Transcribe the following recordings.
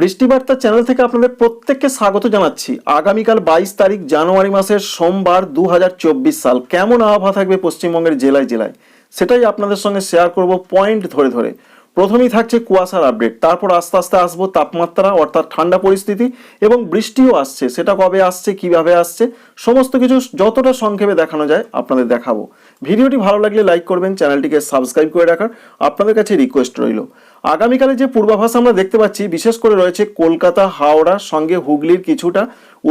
বৃষ্টিবার্তা channel থেকে আপনাদের প্রত্যেককে স্বাগত জানাচ্ছি। আগামীকাল বাইশ তারিখ জানুয়ারি মাসের সোমবার দু হাজার চব্বিশ সাল। কেমন আবহাওয়া থাকবে পশ্চিমবঙ্গের জেলায় জেলায়? সেটাই আপনাদের সঙ্গে শেয়ার করব পয়েন্ট ধরে ধরে। প্রথমেই থাকছে কুয়াশার আপডেট তারপর আস্তে আস্তে আসব তাপমাত্রা, অর্থাৎ ঠান্ডা পরিস্থিতি এবং বৃষ্টিও আসছে। সেটা কবে আসছে, কীভাবে আসছে, সমস্ত কিছু যতটা সংক্ষেপে দেখানো যায় আপনাদের দেখাবো। ভিডিওটি ভালো লাগলে লাইক করবেন, চ্যানেলটিকে সাবস্ক্রাইব করে রাখার আপনাদের কাছে রিকোয়েস্ট রইল। আগামীকালে যে পূর্বাভাস আমরা দেখতে পাচ্ছি, বিশেষ করে রয়েছে কলকাতা, হাওড়া, সঙ্গে হুগলির কিছুটা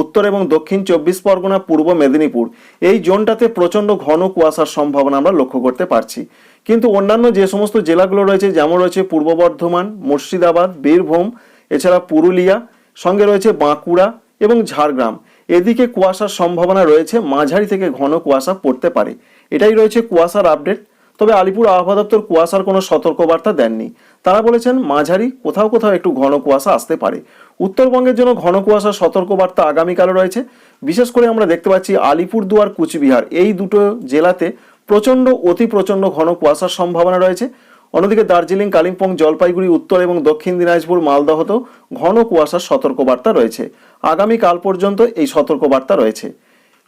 উত্তর এবং দক্ষিণ চব্বিশ পরগনা, পূর্ব মেদিনীপুর। এই জোনটাতে প্রচণ্ড ঘন কুয়াশার সম্ভাবনা আমরা লক্ষ্য করতে পারছি। কিন্তু অন্যান্য যে সমস্ত জেলাগুলো রয়েছে, যেমন রয়েছে পূর্ব বর্ধমান, মুর্শিদাবাদ, বীরভূম, এছাড়া পুরুলিয়া, সঙ্গে রয়েছে বাঁকুড়া এবং ঝাড়গ্রাম। এদিকে কুয়াশার সম্ভাবনা রয়েছে, মাঝারি থেকে ঘন কুয়াশা পড়তে পারে। এটাই রয়েছে কুয়াশার আপডেট। তবে আলিপুর আবহাওয়া দপ্তর কুয়াশার কোনো সতর্কবার্তা দেননি। তারা বলেছেন, মাঝারি, কোথাও কোথাও একটু ঘন কুয়াশা আসতে পারে। উত্তরবঙ্গের জন্য ঘন কুয়াশার সতর্কবার্তা আগামীকালে রয়েছে। বিশেষ করে আমরা দেখতে পাচ্ছি আলিপুরদুয়ার, কুচবিহার, এই দুটো জেলাতে প্রচণ্ড, অতি প্রচণ্ড ঘন কুয়াশার সম্ভাবনা রয়েছে। অন্যদিকে দার্জিলিং, কালিম্পং, জলপাইগুড়ি, উত্তর এবং দক্ষিণ দিনাজপুর, মালদহতেও ঘন কুয়াশার সতর্কবার্তা রয়েছে। আগামীকাল পর্যন্ত এই সতর্কবার্তা রয়েছে।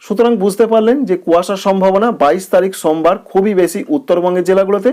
সুতরাং বুঝতে পারলেন যে কুয়াশার সম্ভাবনা বাইশ তারিখ সোমবার খুবই বেশি উত্তরবঙ্গের জেলাগুলোতে,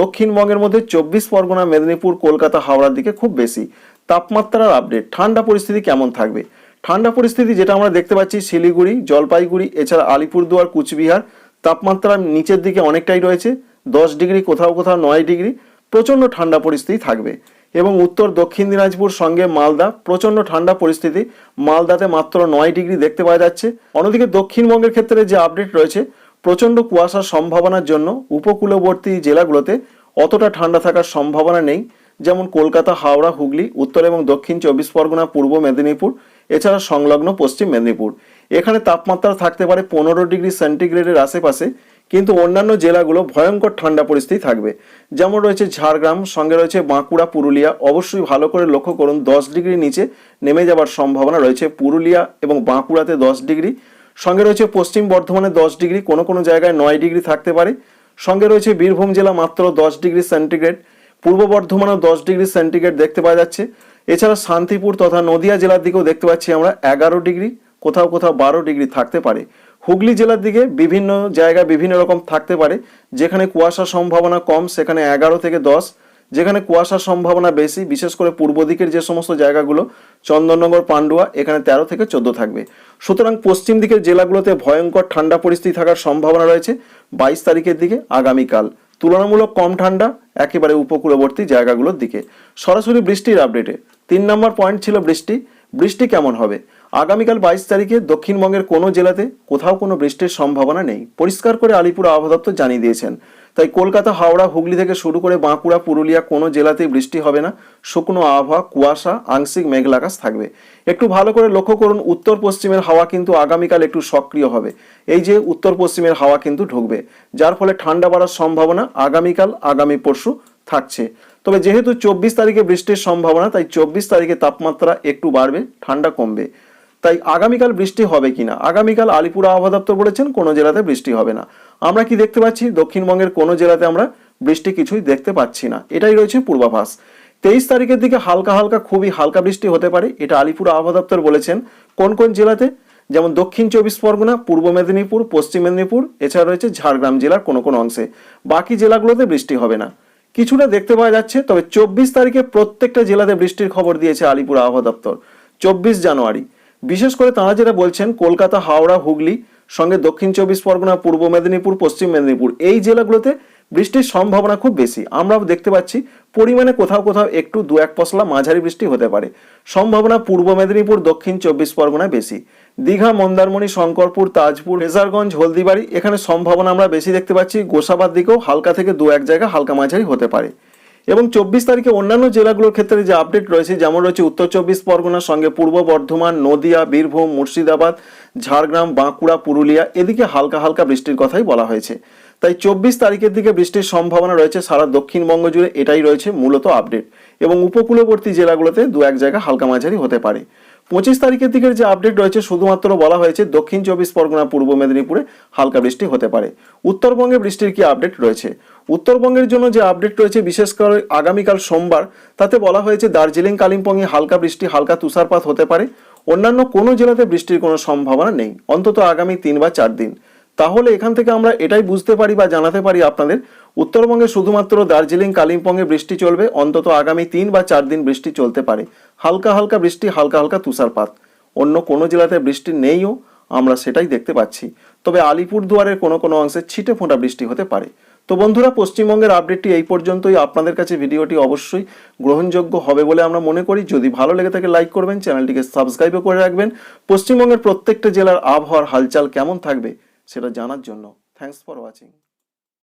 দক্ষিণবঙ্গের মধ্যে চব্বিশ পরগনা, মেদিনীপুর, কলকাতা, হাওড়ার দিকে খুব বেশি। তাপমাত্রার আপডেট ঠান্ডা পরিস্থিতি কেমন থাকবে? ঠান্ডা পরিস্থিতি যেটা আমরা দেখতে পাচ্ছি, শিলিগুড়ি, জলপাইগুড়ি, এছাড়া আলিপুরদুয়ার, কুচবিহার, তাপমাত্রা নিচের দিকে অনেকটাই রয়েছে, দশ ডিগ্রি, কোথাও কোথাও নয় ডিগ্রি, প্রচণ্ড ঠান্ডা পরিস্থিতি থাকবে। এবং উত্তর দক্ষিণ দিনাজপুর সঙ্গে মালদা। প্রচণ্ড ঠান্ডা পরিস্থিতি। মালদাতে মাত্র নয় ডিগ্রি দেখতে পাওয়া যাচ্ছে। অন্যদিকে দক্ষিণবঙ্গের ক্ষেত্রে যে আপডেট রয়েছে, প্রচণ্ড কুয়াশার সম্ভাবনার জন্য উপকূলবর্তী জেলাগুলোতে অতটা ঠান্ডা থাকার সম্ভাবনা নেই। যেমন কলকাতা, হাওড়া, হুগলি, উত্তর এবং দক্ষিণ চব্বিশ পরগনা, পূর্ব মেদিনীপুর, এছাড়া সংলগ্ন পশ্চিম মেদিনীপুর। এখানে তাপমাত্রা থাকতে পারে পনেরো ডিগ্রি সেন্টিগ্রেডের আশেপাশে। কিন্তু অন্যান্য জেলাগুলো ভয়ঙ্কর ঠান্ডা পরিস্থিতি থাকবে। যেমন রয়েছে ঝাড়গ্রাম, সঙ্গে রয়েছে বাঁকুড়া, পুরুলিয়া। অবশ্যই ভালো করে লক্ষ্য করুন, দশ ডিগ্রি নিচে নেমে যাওয়ার সম্ভাবনা রয়েছে পুরুলিয়া এবং বাঁকুড়াতে দশ ডিগ্রি। সঙ্গে রয়েছে পশ্চিম বর্ধমানে দশ ডিগ্রি, কোনো কোনো জায়গায় নয় ডিগ্রি থাকতে পারে। সঙ্গে রয়েছে বীরভূম জেলা মাত্র দশ ডিগ্রি সেন্টিগ্রেড। পূর্ব বর্ধমানেও দশ ডিগ্রি সেন্টিগ্রেড দেখতে পাওয়া যাচ্ছে। এছাড়া শান্তিপুর তথা নদিয়া জেলার দিকেও দেখতে পাচ্ছি আমরা এগারো ডিগ্রি, কোথাও কোথাও বারো ডিগ্রি থাকতে পারে। হুগলি জেলার দিকে বিভিন্ন জায়গা বিভিন্ন রকম থাকতে পারে। যেখানে কুয়াশার সম্ভাবনা কম, সেখানে এগারো থেকে দশ। যেখানে কুয়াশার সম্ভাবনা বেশি, বিশেষ করে পূর্ব দিকের যে সমস্ত জায়গাগুলো, চন্দননগর, পান্ডুয়া, এখানে তেরো থেকে চোদ্দ থাকবে। সুতরাং পশ্চিম দিকের জেলাগুলোতে ভয়ঙ্কর ঠান্ডা পরিস্থিতি থাকার সম্ভাবনা রয়েছে বাইশ তারিখের দিকে, আগামীকাল। তুলনামূলক কম ঠান্ডা, একেবারে উপকূলবর্তী জায়গাগুলোর দিকে। সরাসরি বৃষ্টির আপডেটে তিন নম্বর পয়েন্ট ছিল বৃষ্টি। বৃষ্টি কেমন হবে? আগামীকাল বাইশ তারিখে দক্ষিণবঙ্গের কোনো জেলাতে কোথাও কোনো বৃষ্টির সম্ভাবনা নেই। পরিষ্কার করে আলিপুর আবহাওয়া দপ্তর জানিয়ে দিয়েছেন। তাই কলকাতা, হাওড়া, হুগলি থেকে শুরু করে বাঁকুড়া, পুরুলিয়া কোনো জেলাতেই বৃষ্টি হবে না। শুকনো আবহাওয়া, কুয়াশা, আংশিক মেঘলা আকাশ থাকবে। একটু ভালো করে লক্ষ্য করুন, উত্তর পশ্চিমের হাওয়া কিন্তু আগামীকাল একটু সক্রিয় হবে। এই যে উত্তর পশ্চিমের হাওয়া কিন্তু ঢুকবে, যার ফলে ঠান্ডা বাড়ার সম্ভাবনা আগামীকাল, আগামী পরশু থাকছে। তবে যেহেতু চব্বিশ তারিখে বৃষ্টির সম্ভাবনা, তাই চব্বিশ তারিখে তাপমাত্রা একটু বাড়বে, ঠান্ডা কমবে। তাই আগামীকাল বৃষ্টি হবে কিনা? আগামীকাল আলিপুর আবহাওয়া দপ্তর বলেছেন, কোনো জেলাতে বৃষ্টি হবে না। আমরা কি দেখতে পাচ্ছি? দক্ষিণবঙ্গের কোনো জেলাতে আমরা বৃষ্টি কিছুই দেখতে পাচ্ছি না। এটাই রয়েছে পূর্বাভাস। তেইশ তারিখের দিকে হালকা হালকা, খুবই হালকা বৃষ্টি হতে পারে, এটা আলিপুর আবহাওয়া দপ্তর বলেছেন। কোন কোন জেলাতে? যেমন দক্ষিণ চব্বিশ পরগনা, পূর্ব মেদিনীপুর, পশ্চিম মেদিনীপুর, এছাড়া রয়েছে ঝাড়গ্রাম জেলার কোনো কোনো অংশে। বাকি জেলাগুলোতে বৃষ্টি হবে না। কিছুটা দেখতে পাওয়া যাচ্ছে, তবে চব্বিশ তারিখে প্রত্যেকটা জেলাতে বৃষ্টির খবর দিয়েছে আলিপুর আবহাওয়া দপ্তর। চব্বিশ জানুয়ারি। বিশেষ করে তাঁরা যেটা বলছেন, কলকাতা, হাওড়া, হুগলি, সঙ্গে দক্ষিণ চব্বিশ পরগনা, পূর্ব মেদিনীপুর, পশ্চিম মেদিনীপুর, এই জেলাগুলোতে বৃষ্টির সম্ভাবনা খুব বেশি। আমরাও দেখতে পাচ্ছি পরিমাণে কোথাও কোথাও একটু দু এক পশলা মাঝারি বৃষ্টি হতে পারে। সম্ভাবনা পূর্ব মেদিনীপুর, দক্ষিণ চব্বিশ পরগনায় বেশি। দীঘা, মন্দারমণি, শঙ্করপুর, তাজপুর রেজারগঞ্জ হলদিবাড়ি, এখানে সম্ভাবনা আমরা বেশি দেখতে পাচ্ছি। গোসাবার দিকেও হালকা থেকে দু এক জায়গা হালকা মাঝারি হতে পারে। এবং চব্বিশ তারিখে অন্যান্য জেলাগুলোর ক্ষেত্রে যে আপডেট রয়েছে, যেমন রয়েছে উত্তর চব্বিশ পরগনার সঙ্গে পূর্ব বর্ধমান, নদিয়া, বীরভূম, মুর্শিদাবাদ, ঝাড়গ্রাম, বাঁকুড়া, পুরুলিয়া, এদিকে হালকা হালকা বৃষ্টির কথাই বলা হয়েছে। তাই চব্বিশ তারিখের দিকে বৃষ্টির সম্ভাবনা রয়েছে সারা দক্ষিণবঙ্গ জুড়ে, এটাই রয়েছে মূলত আপডেট এবং উপকূলবর্তী জেলাগুলোতে দু এক জায়গা হালকা মাঝারি হতে পারে। পঁচিশ তারিখের দিকের যে আপডেট রয়েছে, শুধুমাত্র বলা হয়েছে দক্ষিণ চব্বিশ পরগনা, পূর্ব মেদিনীপুরে হালকা বৃষ্টি হতে পারে। উত্তরবঙ্গে বৃষ্টির কি আপডেট রয়েছে? উত্তরবঙ্গের জন্য যে আপডেট রয়েছে, বিশেষ করে আগামীকাল সোমবার, তাতে বলা হয়েছে দার্জিলিং কালিম্পংয়ে হালকা বৃষ্টি, হালকা তুষারপাত হতে পারে। অন্যান্য কোনো জেলাতে বৃষ্টির কোনো সম্ভাবনা নেই। অন্তত আগামী তিন বা চার দিন। তাহলে এখান থেকে আমরা এটাই বুঝতে পারি বা জানাতে পারি আপনাদের, উত্তরবঙ্গে শুধুমাত্র দার্জিলিং, কালিম্পংয়ে বৃষ্টি চলবে, অন্তত আগামী তিন বা চার দিন বৃষ্টি চলতে পারে। হালকা হালকা বৃষ্টি, হালকা হালকা তুষারপাত। অন্য কোনো জেলাতে বৃষ্টি নেইও, আমরা সেটাই দেখতে পাচ্ছি। তবে আলিপুরদুয়ারের কোনো কোনো অংশে ছিটে ফোঁটা বৃষ্টি হতে পারে। তো বন্ধুরা, পশ্চিমবঙ্গের আপডেটটি এই পর্যন্তই। আপনাদের কাছে ভিডিওটি অবশ্যই গ্রহণযোগ্য হবে বলে আমরা মনে করি। যদি ভালো লেগে থাকে, লাইক করবেন, চ্যানেলটিকে সাবস্ক্রাইবও করে রাখবেন। পশ্চিমবঙ্গের প্রত্যেকটা জেলার আবহাওয়ার হালচাল কেমন থাকবে সেটা জানার জন্য। Thanks for watching